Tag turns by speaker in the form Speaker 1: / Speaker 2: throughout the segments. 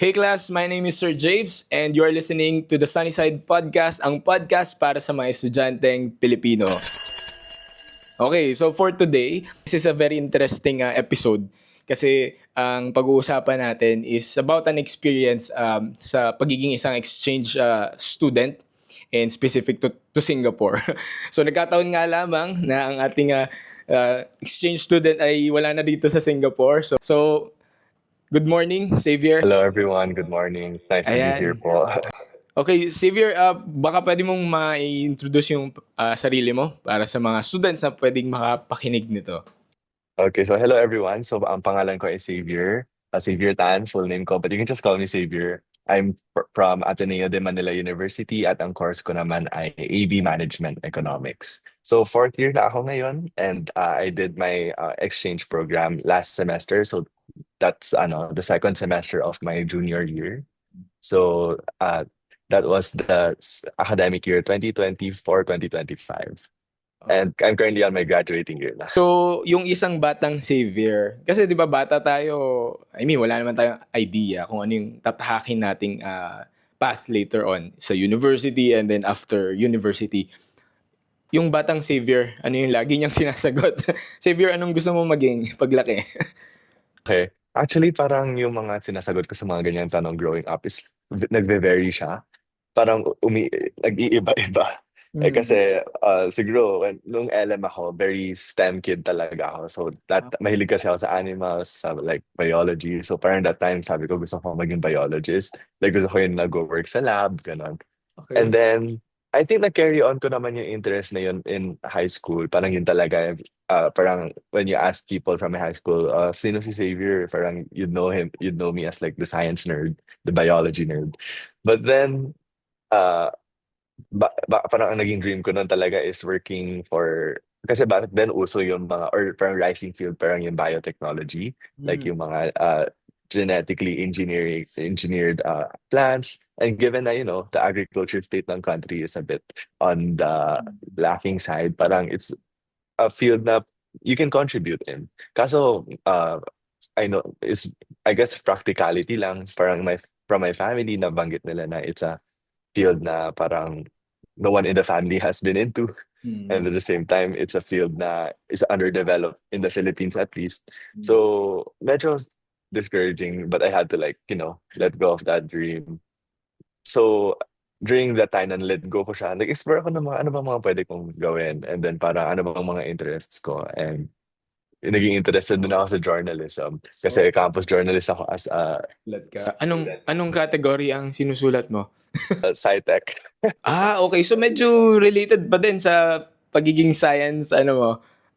Speaker 1: Hey class, my name is Sir James and you are listening to the Sunnyside Podcast, ang podcast para sa mga estudyanteng Pilipino. Okay, so for today, this is a very interesting uh, episode kasi ang pag-uusapan natin is about an experience um, sa pagiging isang exchange uh, student and specific to, to Singapore. so nagkataon nga lamang na ang ating uh, uh, exchange student ay wala na dito sa Singapore. So, so good morning, Xavier.
Speaker 2: Hello everyone, good morning. Nice to
Speaker 1: Ayan.
Speaker 2: be here po.
Speaker 1: Okay, Xavier, uh, baka pwede mong ma-introduce yung uh, sarili mo para sa mga students na pwedeng makapakinig nito.
Speaker 2: Okay, so hello everyone. So ang pangalan ko is Xavier, uh, Xavier Tan, full name ko, but you can just call me Xavier. I'm fr- from Ateneo de Manila University at ang course ko naman ay AB Management Economics. So fourth year na ako ngayon and uh, I did my uh, exchange program last semester. So that's ano, the second semester of my junior year. So uh, that was the academic year 2024-2025. And I'm currently on my graduating year na.
Speaker 1: So, yung isang batang Xavier, kasi di ba bata tayo, I mean, wala naman tayong idea kung ano yung tatahakin nating uh, path later on sa university and then after university. Yung batang Xavier, ano yung lagi niyang sinasagot? Xavier, anong gusto mo maging paglaki?
Speaker 2: Okay. Actually, parang yung mga sinasagot ko sa mga ganyang tanong growing up is nagve-vary siya. Parang umi nag-iiba-iba. Eh kasi uh, siguro when, nung LM ako, very STEM kid talaga ako. So that mahilig kasi ako sa animals, sa like biology. So parang that time sabi ko gusto ko maging biologist. Like gusto ko yung nag-work sa lab, ganun.
Speaker 1: Okay.
Speaker 2: And then, I think na-carry on ko naman yung interest na yun in high school. Parang yun talaga, uh, parang when you ask people from my high school, uh, sino si Xavier? Parang you'd know him, you'd know me as like the science nerd, the biology nerd. But then, uh, ba, ba, parang ang naging dream ko nun talaga is working for, kasi back then uso yung mga, or parang rising field, parang yung biotechnology like
Speaker 1: Hmm.
Speaker 2: yung mga uh, genetically engineering engineered uh, plants and given that, you know the agriculture state ng country is a bit on the lacking side parang it's a field na you can contribute in. Kaso uh, I know is I guess practicality lang parang my from my family nabanggit nila na it's a field na parang no one in the family has been into.
Speaker 1: Hmm.
Speaker 2: and at the same time it's a field na is underdeveloped in the Philippines at least.
Speaker 1: Hmm.
Speaker 2: so medyo discouraging but I had to like you know let go of that dream so during that time na let go ko siya nag-explore ako ng mga ano bang mga pwede kong gawin and then parang ano bang mga interests ko and naging interested din ako sa journalism kasi
Speaker 1: Oh.
Speaker 2: campus journalist ako as a
Speaker 1: Sulat ka. Anong anong category ang sinusulat mo?
Speaker 2: uh, sci-tech
Speaker 1: Ah, okay. So medyo related pa din sa pagiging science, ano mo,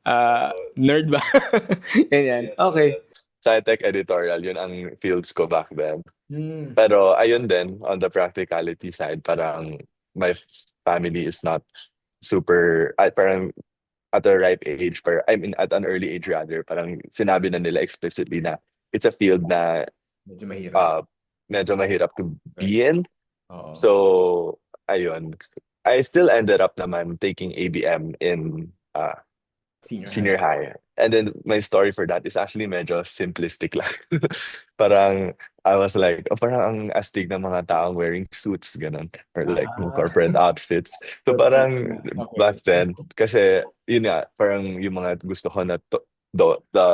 Speaker 1: ah, nerd ba? Ganyan. Okay.
Speaker 2: Sci-tech editorial yun ang fields ko back then
Speaker 1: Hmm.
Speaker 2: Pero ayun din, on the practicality side, parang my family is not super, ay, parang at a ripe age, ਪਰ I mean, at an early age rather, parang sinabi na nila explicitly na it's a field na
Speaker 1: Medyo mahirap.
Speaker 2: uh, medyo mahirap to be in.
Speaker 1: Oo.
Speaker 2: So, ayun. I still ended up naman taking ABM in uh,
Speaker 1: senior,
Speaker 2: senior high. And then my story for that is actually medyo simplistic lang. parang I was like, oh, parang ang astig ng mga taong wearing suits, ganun. Or like
Speaker 1: Ah.
Speaker 2: corporate outfits. So parang
Speaker 1: Okay.
Speaker 2: back then, kasi yun nga, parang yung mga gusto ko na to, the, the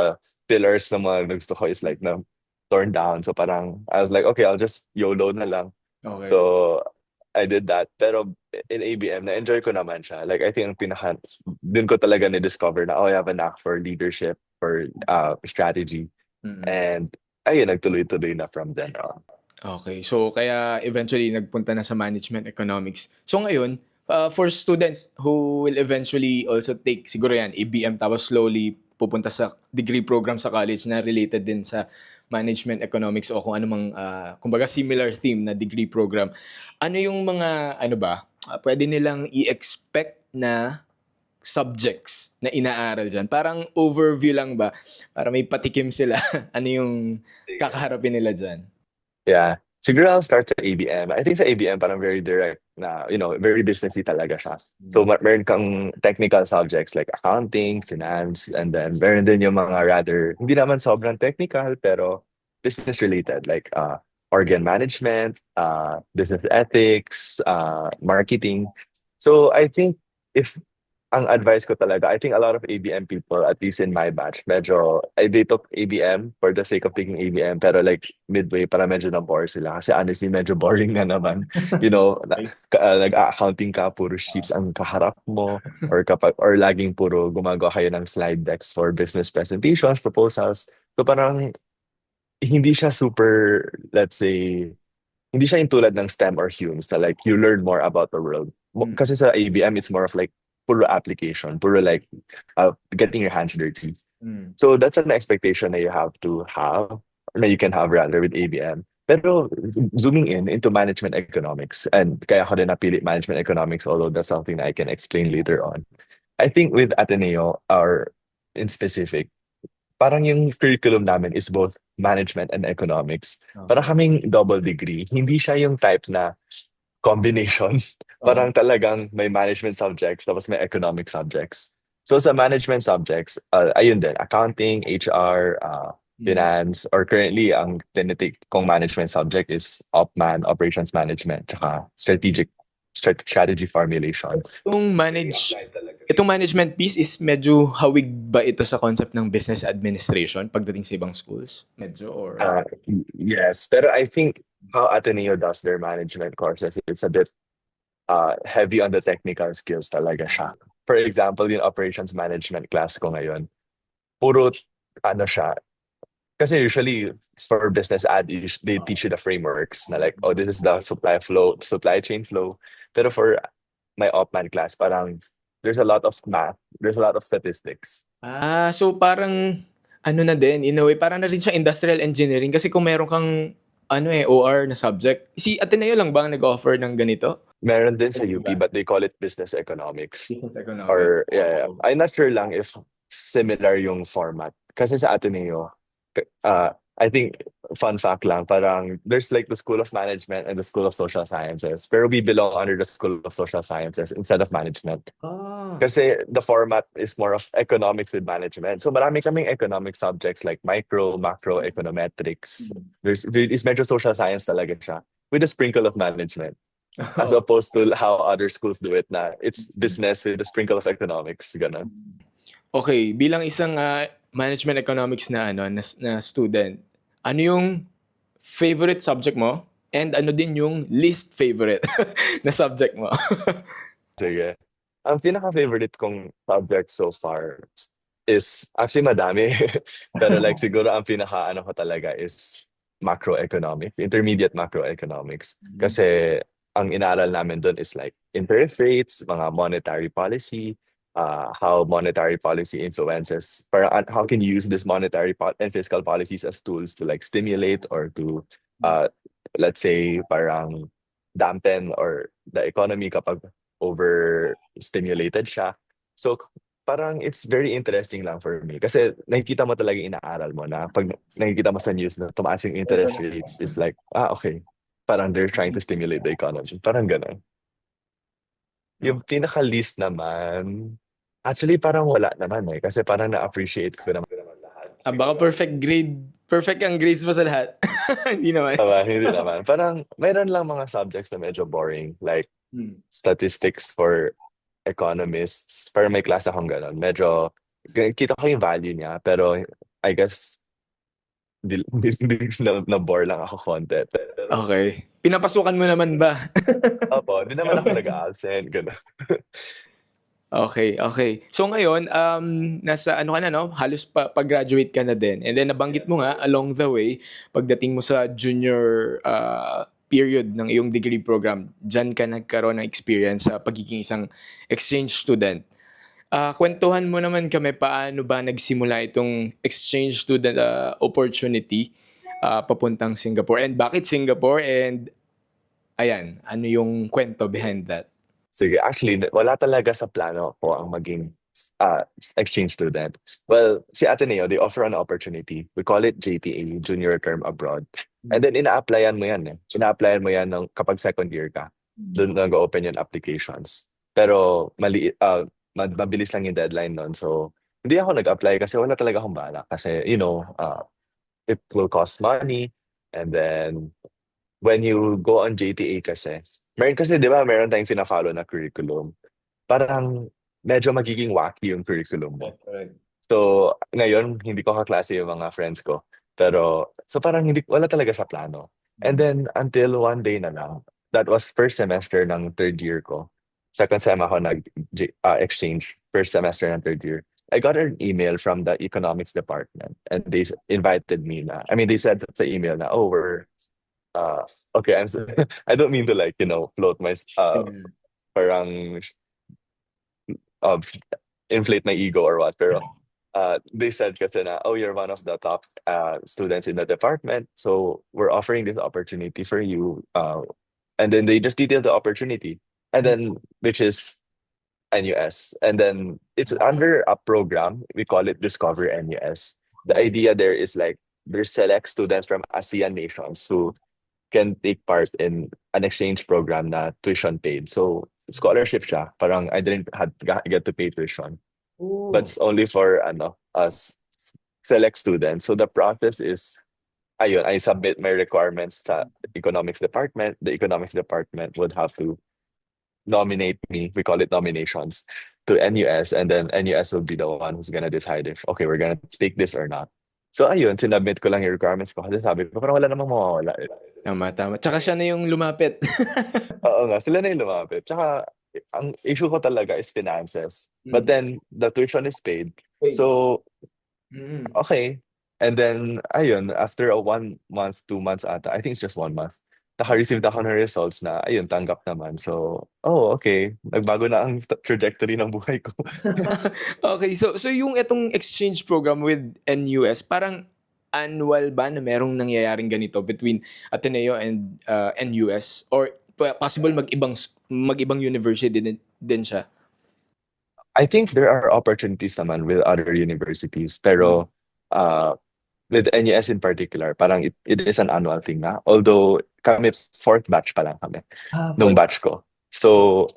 Speaker 2: pillars na mga gusto ko is like na torn down. So parang I was like, okay, I'll just YOLO na lang.
Speaker 1: Okay.
Speaker 2: So, I did that. Pero in ABM, na-enjoy ko naman siya. Like, I think ang pinaka, dun ko talaga na-discover na, oh, I have a knack for leadership, for uh, strategy.
Speaker 1: Mm-mm.
Speaker 2: And, ayun, nagtuloy-tuloy na from then on.
Speaker 1: Okay. So kaya eventually nagpunta na sa management economics. So ngayon, uh, for students who will eventually also take siguro yan ABM tapos slowly pupunta sa degree program sa college na related din sa management economics o kung ano mang uh, kumbaga similar theme na degree program. Ano yung mga ano ba? uh, pwede nilang i-expect na subjects na inaaral dyan? Parang overview lang ba? Para may patikim sila. ano yung kakaharapin nila dyan?
Speaker 2: Yeah. Siguro I'll start sa ABM. I think sa ABM parang very direct na, you know, very businessy talaga siya. So mer- meron kang technical subjects like accounting, finance, and then meron din yung mga rather, hindi naman sobrang technical, pero business related like uh, organ management, uh, business ethics, uh, marketing. So I think if ang advice ko talaga, I think a lot of ABM people, at least in my batch, medyo, they took ABM for the sake of taking ABM, pero like midway, para medyo na-bore sila. Kasi honestly, medyo boring na naman. You know, uh, nag-accounting ka, puro sheets ang kaharap mo, or kapag, or laging puro gumagawa kayo ng slide decks for business presentations, proposals. So parang, hindi siya super, let's say, hindi siya yung tulad ng STEM or HUMS na like, you learn more about the world. Mo-
Speaker 1: Mm.
Speaker 2: Kasi sa ABM, it's more of like, puro application, puro like, uh, getting your hands dirty.
Speaker 1: Mm.
Speaker 2: So that's an expectation that you have to have, or that you can have rather with ABM. Pero zooming in into management economics, and kaya ako din napili management economics, although that's something that I can explain later on. I think with Ateneo, or in specific, parang yung curriculum namin is both management and economics.
Speaker 1: Oh.
Speaker 2: Para kaming double degree. Hindi siya yung type na combination. Parang talagang may management subjects tapos may economic subjects. So sa management subjects, uh, ayun din, accounting, HR, uh,
Speaker 1: Mm.
Speaker 2: finance, or currently ang tinitik kong management subject is OpMan, Operations Management, tsaka strategic strat- strategy formulation.
Speaker 1: Itong manage, itong management piece is medyo hawig ba ito sa concept ng business administration pagdating sa ibang schools? Medyo or
Speaker 2: Uh, yes, pero I think how Ateneo does their management courses, it's a bit uh, heavy on the technical skills talaga siya. For example, yung operations management class ko ngayon, puro ano siya, kasi usually for business ad, they teach you the frameworks na like, oh, this is the supply flow, supply chain flow. Pero for my opman class, parang there's a lot of math, there's a lot of statistics.
Speaker 1: Ah, so parang ano na din, in a way, parang na rin siya industrial engineering kasi kung meron kang ano eh, OR na subject. Si Ateneo lang ba ang nag-offer ng ganito?
Speaker 2: Meron din sa UP, but they call it business economics.
Speaker 1: Economic.
Speaker 2: Or, yeah, yeah. I'm not sure lang if similar yung format. Kasi sa Ateneo, uh, I think, fun fact lang, parang there's like the School of Management and the School of Social Sciences. Pero we belong under the School of Social Sciences instead of management.
Speaker 1: Ah.
Speaker 2: Kasi the format is more of economics with management. So marami kaming economic subjects like micro, macro, econometrics. There's, there is medyo social science talaga siya with a sprinkle of management as opposed to how other schools do it na it's business with a sprinkle of economics ganun.
Speaker 1: Okay, bilang isang ah, management economics na ano na, na student, ano yung favorite subject mo and ano din yung least favorite na subject mo?
Speaker 2: Sige. Ang pinaka-favorite kong subject so far is actually madami. Pero like siguro ang pinaka ano ko talaga is macroeconomics, intermediate macroeconomics. Kasi ang inaaral namin doon is like interest rates, mga monetary policy, uh, how monetary policy influences, parang an- how can you use this monetary po- and fiscal policies as tools to like stimulate or to, uh, let's say, parang dampen or the economy kapag overstimulated siya. So parang it's very interesting lang for me kasi nakikita mo talaga inaaral mo na pag nakikita mo sa news na tumaas yung interest rates is like, ah, okay. Parang they're trying to stimulate the economy. Parang ganun. Yung pinaka-least naman, actually parang wala naman eh. Kasi parang na-appreciate ko naman lahat.
Speaker 1: Ah, baka perfect grade, perfect ang grades mo sa lahat. Hindi naman.
Speaker 2: Diba? Hindi naman. Parang mayroon lang mga subjects na medyo boring. Like
Speaker 1: Hmm.
Speaker 2: statistics for economists. Pero may klase akong ganun. Medyo, kita ko yung value niya. Pero I guess, di, di, di, na, na-bore lang ako konti.
Speaker 1: Okay. Pinapasukan mo naman ba?
Speaker 2: Opo, di naman ako nag-aalsen. Ganun.
Speaker 1: Okay, okay. So ngayon, um, nasa ano ka na, no? Halos pa, pag-graduate ka na din. And then nabanggit mo nga, along the way, pagdating mo sa junior uh, period ng iyong degree program, dyan ka nagkaroon ng experience sa pagiging isang exchange student. Ah, kwentuhan mo naman kami paano ba nagsimula itong exchange student ah, opportunity ah, papuntang Singapore and bakit Singapore and ayan, ano yung kwento behind that?
Speaker 2: Sige, actually, wala talaga sa plano ko ang maging uh, exchange student. Well, si Ateneo, they offer an opportunity. We call it JTA, Junior Term Abroad. And then ina-applyan mo yan eh. Ina-applyan mo yan ng, kapag second year ka. Doon nag-open yung applications. Pero mali, uh, ma- mabilis lang yung deadline nun. So, hindi ako nag-apply kasi wala talaga akong balak. Kasi, you know, uh, it will cost money. And then, when you go on JTA kasi, meron kasi, di ba, meron tayong fina-follow na curriculum. Parang medyo magiging wacky yung curriculum mo.
Speaker 1: Correct.
Speaker 2: So, ngayon, hindi ko kaklase yung mga friends ko. Pero, so parang hindi, wala talaga sa plano. And then, until one day na lang, that was first semester ng third year ko. Second sem ako nag-exchange, first semester ng third year. I got an email from the economics department and they invited me na, I mean, they said sa email na, oh, we're, uh, okay, I'm, I don't mean to like, you know, float my, uh,
Speaker 1: Mm.
Speaker 2: parang, uh, inflate my ego or what, pero uh, they said kasi na, oh, you're one of the top uh, students in the department, so we're offering this opportunity for you. Uh, and then they just detailed the opportunity, and then which is NUS, and then it's under a program we call it Discover NUS. The idea there is like there's select students from ASEAN nations who can take part in an exchange program na tuition paid. So scholarship siya. Parang I didn't had get to pay tuition but it's only for ano us select students. So the process is ayun, I submit my requirements sa economics department. The economics department would have to nominate me. We call it nominations to NUS, and then NUS will be the one who's gonna decide if okay, we're gonna take this or not. So ayun, sinabit ko lang yung requirements ko kasi sabi ko parang wala namang mawawala. eh.
Speaker 1: Tama, tama. Tsaka siya na yung lumapit.
Speaker 2: Oo nga, sila na yung lumapit. Tsaka ang issue ko talaga is finances. But
Speaker 1: Mm.
Speaker 2: then the tuition is paid. So
Speaker 1: Mm.
Speaker 2: Okay. And then, ayun, after a one month, two months ata, I think it's just one month, naka-receive ako ng results na, ayun, tanggap naman. So, oh, okay. Nagbago na ang trajectory ng buhay ko.
Speaker 1: okay, so so yung itong exchange program with NUS, parang annual ba na merong nangyayaring ganito between Ateneo and uh, NUS or possible mag-ibang mag-ibang university din, din siya?
Speaker 2: I think there are opportunities naman with other universities, pero uh, with NUS in particular, parang it, it is an annual thing na. Although, kami, fourth batch pa lang kami. nung batch ko. So,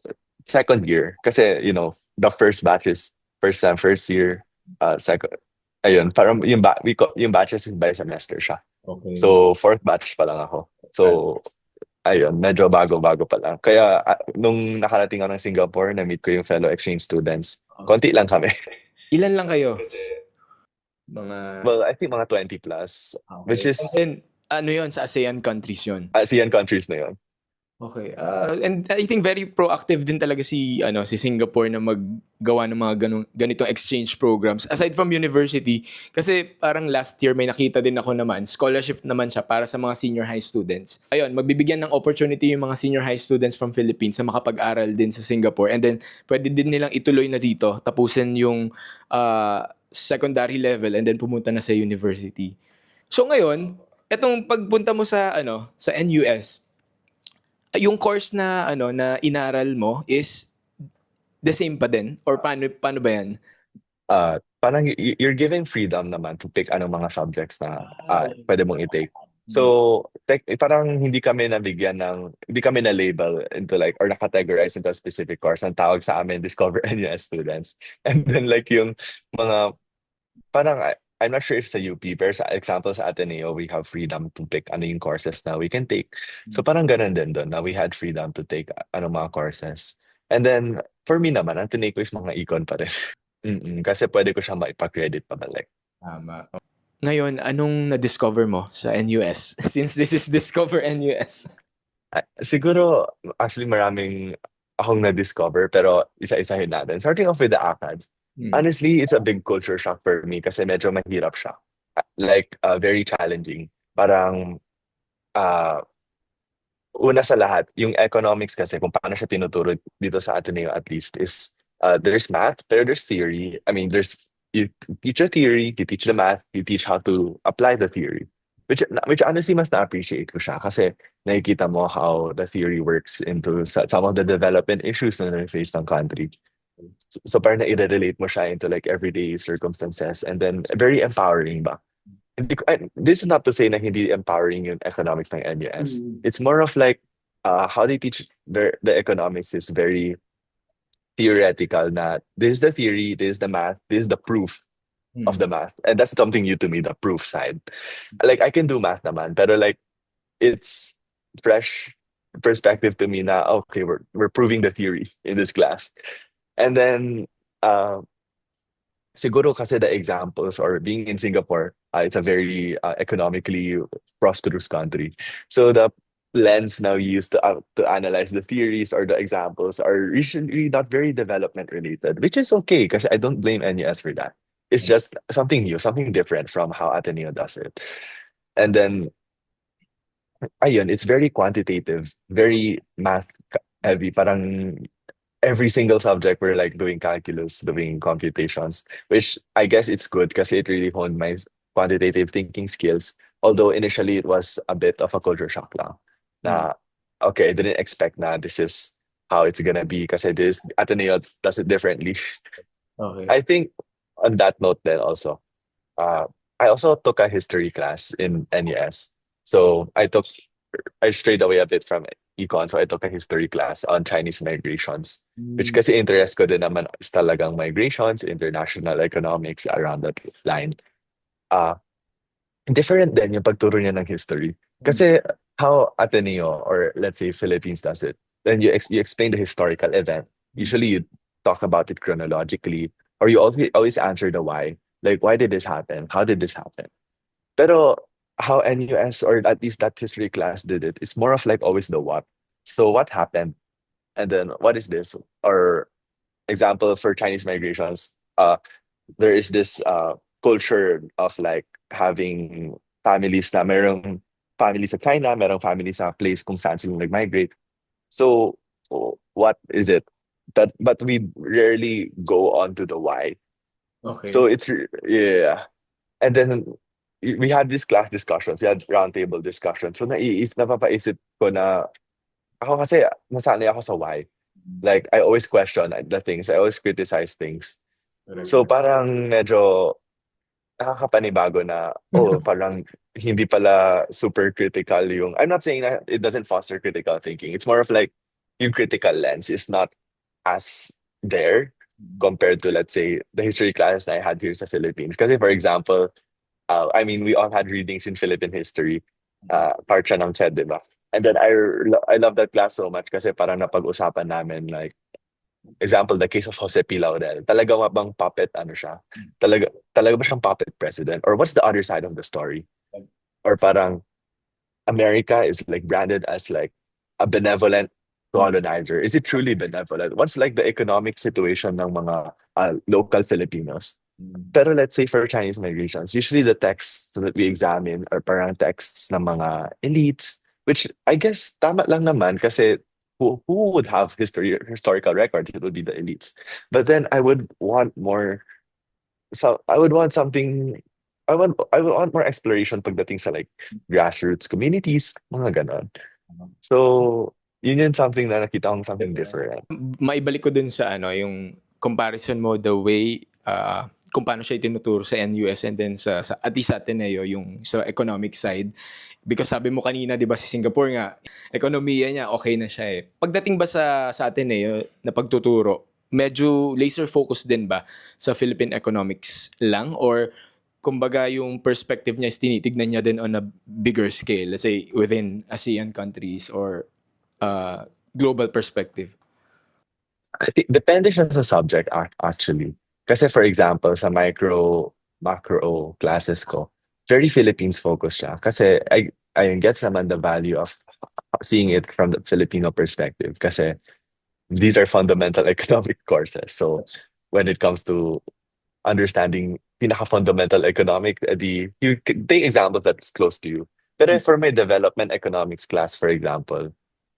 Speaker 2: second year, kasi, you know, the first batch is first sem, first year, uh, second, ayun, parang yung, ba- we co- yung batches is by semester siya.
Speaker 1: Okay.
Speaker 2: So, fourth batch pa lang ako. So, ayun, medyo bago-bago pa lang. Kaya, ah, nung nakarating ako ng Singapore, na-meet ko yung fellow exchange students. Konti lang kami.
Speaker 1: ilan lang kayo? Mga
Speaker 2: Well, I think mga 20 plus. Which is,
Speaker 1: And ano yon sa ASEAN countries yon.
Speaker 2: ASEAN countries na yun.
Speaker 1: Okay. Uh, and I think very proactive din talaga si ano si Singapore na maggawa ng mga ganung ganitong exchange programs aside from university kasi parang last year may nakita din ako naman scholarship naman siya para sa mga senior high students. Ayun, magbibigyan ng opportunity yung mga senior high students from Philippines na makapag-aral din sa Singapore and then pwede din nilang ituloy na dito tapusin yung uh, secondary level and then pumunta na sa university. So ngayon, etong pagpunta mo sa ano sa NUS, yung course na ano na inaral mo is the same pa din or paano paano ba yan?
Speaker 2: uh, parang you're given freedom naman to pick anong mga subjects na uh, pwede mong i-take. So, tech, eh, parang hindi kami nabigyan ng, hindi kami na-label into like, or na-categorize into a specific course. Ang tawag sa amin, Discover NUS students. And then like yung mga, parang, I'm not sure if sa UP, pero sa example sa Ateneo, we have freedom to pick ano yung courses na we can take. So parang ganun din doon, na we had freedom to take ano mga courses. And then, for me naman, ang tinake ko is mga econ pa rin. Mm-mm, kasi pwede ko siya maipa-credit pabalik.
Speaker 1: Tama. Ngayon, anong na-discover mo sa NUS? Since this is Discover NUS.
Speaker 2: Ah, siguro, actually maraming akong na-discover, pero isa-isahin natin. Starting off with the ACADS.
Speaker 1: Hmm.
Speaker 2: Honestly, it's a big culture shock for me kasi medyo mahirap siya. Like, uh, very challenging. Parang, uh, una sa lahat, yung economics kasi, kung paano siya tinuturo dito sa Ateneo at least, is uh, there's math, pero there's theory. I mean, there's, you teach a theory, you teach the math, you teach how to apply the theory. Which, which honestly, mas na-appreciate ko siya kasi nakikita mo how the theory works into some of the development issues na na-face ng country. So, parang na-relate mo siya into like everyday circumstances and then very empowering ba? And eh, this is not to say na hindi empowering yung economics ng NUS. Mm-hmm. It's more of like uh, how they teach the, the economics is very theoretical na this is the theory, this is the math, this is the proof of the mm-hmm. math. And that's something new to me, the proof side. Like I can do math naman, pero like it's fresh perspective to me na okay, we're we're proving the theory in this class. And then uh siguro kasi the examples or being in Singapore, uh, it's a very uh, economically prosperous country. So the lens now used to uh, to analyze the theories or the examples are recently not very development related, which is okay because I don't blame NUS for that. It's just something new, something different from how Ateneo does it. And then ayun, it's very quantitative, very math heavy. Parang every single subject we're like doing calculus, doing computations, which I guess it's good because it really honed my quantitative thinking skills. Although initially it was a bit of a culture shock lang. Na, okay, I didn't expect na this is how it's gonna be because this Ateneo does it differently.
Speaker 1: Okay.
Speaker 2: I think on that note then also, uh, I also took a history class in NES. So I took, I strayed away a bit from econ. So I took a history class on Chinese migrations, which kasi interest ko din naman is talagang migrations, international economics around that line. Uh, different din yung pagturo niya ng history. Kasi how Ateneo or let's say Philippines does it, then you, ex- you explain the historical event. Usually you talk about it chronologically or you always, always answer the why. Like, why did this happen? How did this happen? Pero how NUS or at least that history class did it, it is more of like always the what. So what happened? And then what is this? Or example for Chinese migrations, uh, there is this uh, culture of like having families na merong families sa China, merong families sa place kung saan sila nag-migrate. So what is it? But but we rarely go on to the why.
Speaker 1: Okay.
Speaker 2: So it's yeah. And then we had this class discussions, we had roundtable discussions. So naiis napapaisip ko na ako kasi nasanay ako sa why. Like I always question the things, I always criticize things. So parang medyo nakakapanibago na oh parang hindi pala super critical yung I'm not saying that it doesn't foster critical thinking. It's more of like yung critical lens is not as there compared to let's say the history class I had here sa Philippines. Kasi for example, uh, I mean we all had readings in Philippine history. Uh, part siya ng CHED, di ba? And then I I love that class so much kasi parang napag-usapan namin like example the case of Jose P. Laurel. Talaga nga bang puppet ano siya? Talaga talaga ba siyang puppet president or what's the other side of the story? Or parang America is like branded as like a benevolent colonizer. Is it truly benevolent? What's like the economic situation ng mga uh, local Filipinos? Pero let's say for Chinese migrations, usually the texts that we examine are parang texts ng mga elites, which I guess tama lang naman kasi who, who would have history historical records? It would be the elites. But then I would want more so I would want something I want I would want more exploration pagdating sa like grassroots communities, mga ganon. So yun yun something na nakita kong something different.
Speaker 1: maibalik ko dun sa ano, yung comparison mo the way uh, kung paano siya itinuturo sa NUS and then sa, sa at sa Ateneo yung sa economic side. Because sabi mo kanina, di ba, si Singapore nga, ekonomiya niya, okay na siya eh. Pagdating ba sa, sa Ateneo na pagtuturo, medyo laser focus din ba sa Philippine economics lang? Or kumbaga yung perspective niya is tinitignan niya din on a bigger scale, let's say within ASEAN countries or uh, global perspective?
Speaker 2: I think depende siya sa subject ac- actually. Kasi for example, sa micro macro classes ko, very Philippines focused siya. Kasi I I gets naman the value of seeing it from the Filipino perspective. Kasi these are fundamental economic courses. So when it comes to understanding pinaka-fundamental economic, eh, the you take examples that's close to you. Pero for my development economics class, for example,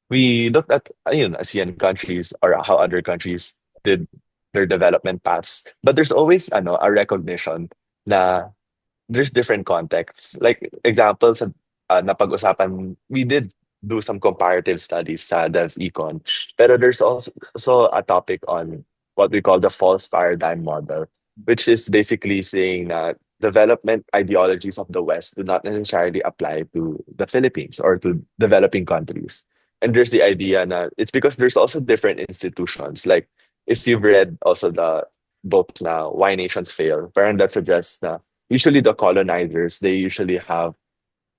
Speaker 2: we looked at ayun, ASEAN countries or how other countries did their development paths. But there's always ano, a recognition na there's different contexts. Like examples uh, na pag-usapan, we did do some comparative studies sa DevEcon. Pero there's also, also a topic on what we call the false paradigm model, which is basically saying that development ideologies of the West do not necessarily apply to the Philippines or to developing countries. And there's the idea that it's because there's also different institutions. Like if you've read also the book na Why Nations Fail, parang that suggests na usually the colonizers, they usually have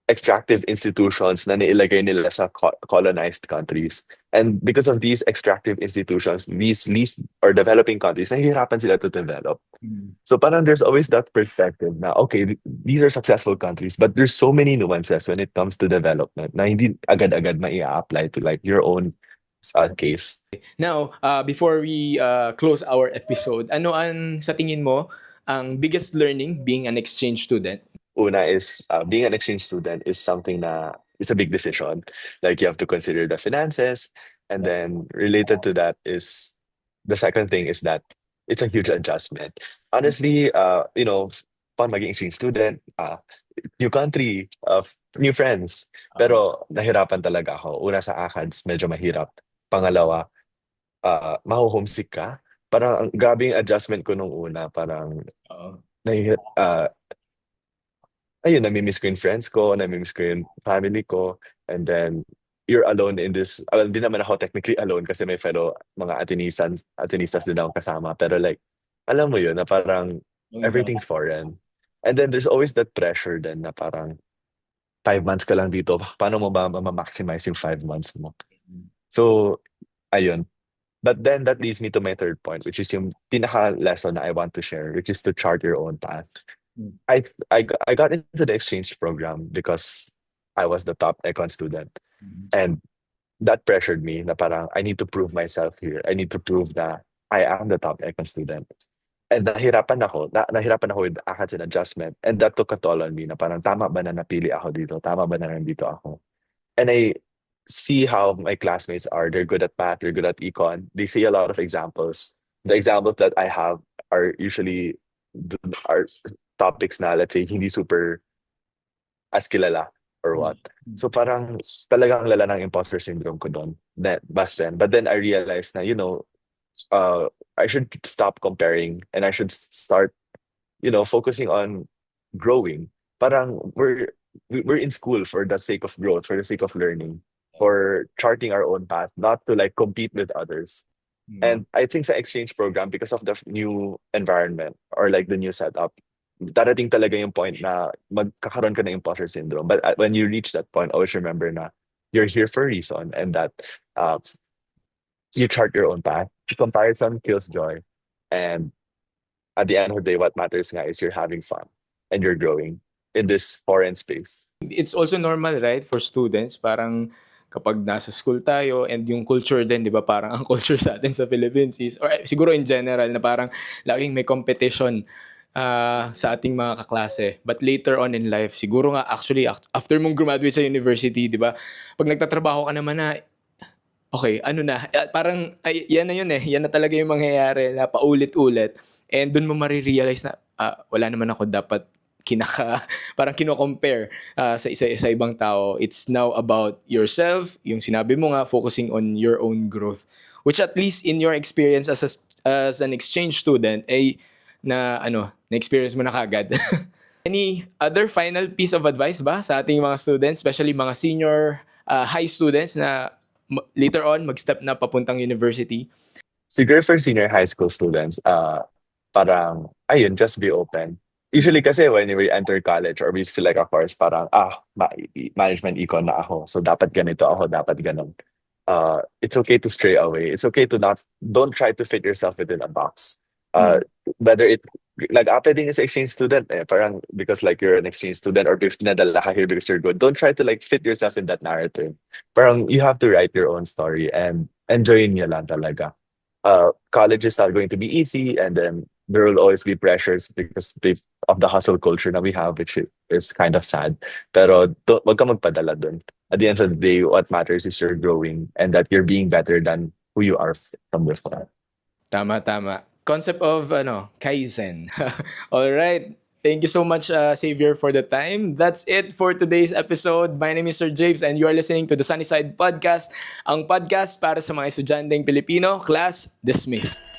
Speaker 2: extractive institutions na nailagay nila sa co- colonized countries. And because of these extractive institutions, these least or developing countries, nahihirapan sila to develop. Mm-hmm. So parang there's always that perspective na, okay, these are successful countries, but there's so many nuances when it comes to development na hindi agad-agad mai-apply to like your own uh, case.
Speaker 1: Now, uh, before we uh, close our episode, ano ang sa tingin mo ang biggest learning being an exchange student?
Speaker 2: Una is uh, being an exchange student is something na it's a big decision. Like you have to consider the finances, and then related to that is the second thing is that it's a huge adjustment. Honestly, uh, you know, fun maging exchange student, uh, new country, uh, new friends. Pero nahirapan talaga ako. Una sa ACADS, medyo mahirap. Pangalawa, uh, maho-homesick ka. Parang ang grabe yung adjustment ko nung una. Parang
Speaker 1: Oo.
Speaker 2: nahi- uh, ayun, nami-miss ko yung friends ko, nami-miss ko yung family ko, and then you're alone in this, well, hindi naman ako technically alone kasi may fellow mga Atenisans, Atenistas din ako kasama, pero like, alam mo yun, na parang everything's foreign. And then there's always that pressure then na parang five months ka lang dito, paano mo ba ma-maximize yung five months mo? So, ayun. But then that leads me to my third point, which is yung pinaka lesson na I want to share, which is to chart your own path.
Speaker 1: Mm.
Speaker 2: I, I, I got into the exchange program because I was the top econ student. And that pressured me na parang I need to prove myself here. I need to prove that I am the top econ student. And nahirapan ako, na, nahirapan ako with ACADS and adjustment. And that took a toll on me na parang tama ba na napili ako dito? Tama ba na nandito ako? And I see how my classmates are. They're good at math, they're good at econ. They see a lot of examples. The examples that I have are usually th- are topics na let's say hindi super as kilala or what. So parang talagang lala ng imposter syndrome ko doon that back then. But then I realized na, you know, uh, I should stop comparing and I should start, you know, focusing on growing. Parang we're we're in school for the sake of growth, for the sake of learning, for charting our own path, not to like compete with others. And I think sa exchange program, because of the new environment or like the new setup, darating talaga yung point na magkakaroon ka ng imposter syndrome. But uh, when you reach that point, always remember na you're here for a reason and that uh, you chart your own path. Comparison kills joy. And at the end of the day, what matters nga is you're having fun and you're growing in this foreign space.
Speaker 1: It's also normal, right, for students, parang kapag nasa school tayo and yung culture din, di ba, parang ang culture sa atin sa Philippines is, or siguro in general, na parang laging may competition ah, sa ating mga kaklase. But later on in life, siguro nga actually ac- after mong graduate sa university, di ba, pag nagtatrabaho ka naman na, okay, ano na, ah, parang ay, yan na yun eh, yan na talaga yung mangyayari na paulit-ulit. And dun mo marirealize na, ah, wala naman ako dapat kinaka, parang kino-compare ah, sa isa sa ibang tao. It's now about yourself, yung sinabi mo nga, focusing on your own growth. Which at least in your experience as, a, as an exchange student, ay na ano, na-experience mo na kagad. Any other final piece of advice ba sa ating mga students, especially mga senior ah, high students na later on mag-step na papuntang university?
Speaker 2: Siguro for senior high school students, uh, parang, ayun, just be open. Usually kasi when we enter college or we select a course, parang, ah, ma- management econ na ako. So dapat ganito ako, dapat ganon. Uh, it's okay to stray away. It's okay to not, don't try to fit yourself within a box. Uh, Whether it, like, ah, pwedeng is exchange student, eh, parang because like you're an exchange student or if nadala ka here because you're good, don't try to like fit yourself in that narrative. Parang you have to write your own story and enjoy niya lang talaga uh, college is not going to be easy, and then there will always be pressures because of the hustle culture that we have, which is kind of sad. Pero wag ka magpadala dun. At the end of the day, what matters is you're growing and that you're being better than who you are from before.
Speaker 1: Tama, tama. Concept of ano, Kaizen. All right. Thank you so much, uh, Xavier, for the time. That's it for today's episode. My name is Sir James and you are listening to the Sunnyside Podcast, ang podcast para sa mga estudyanteng Pilipino. Class dismissed.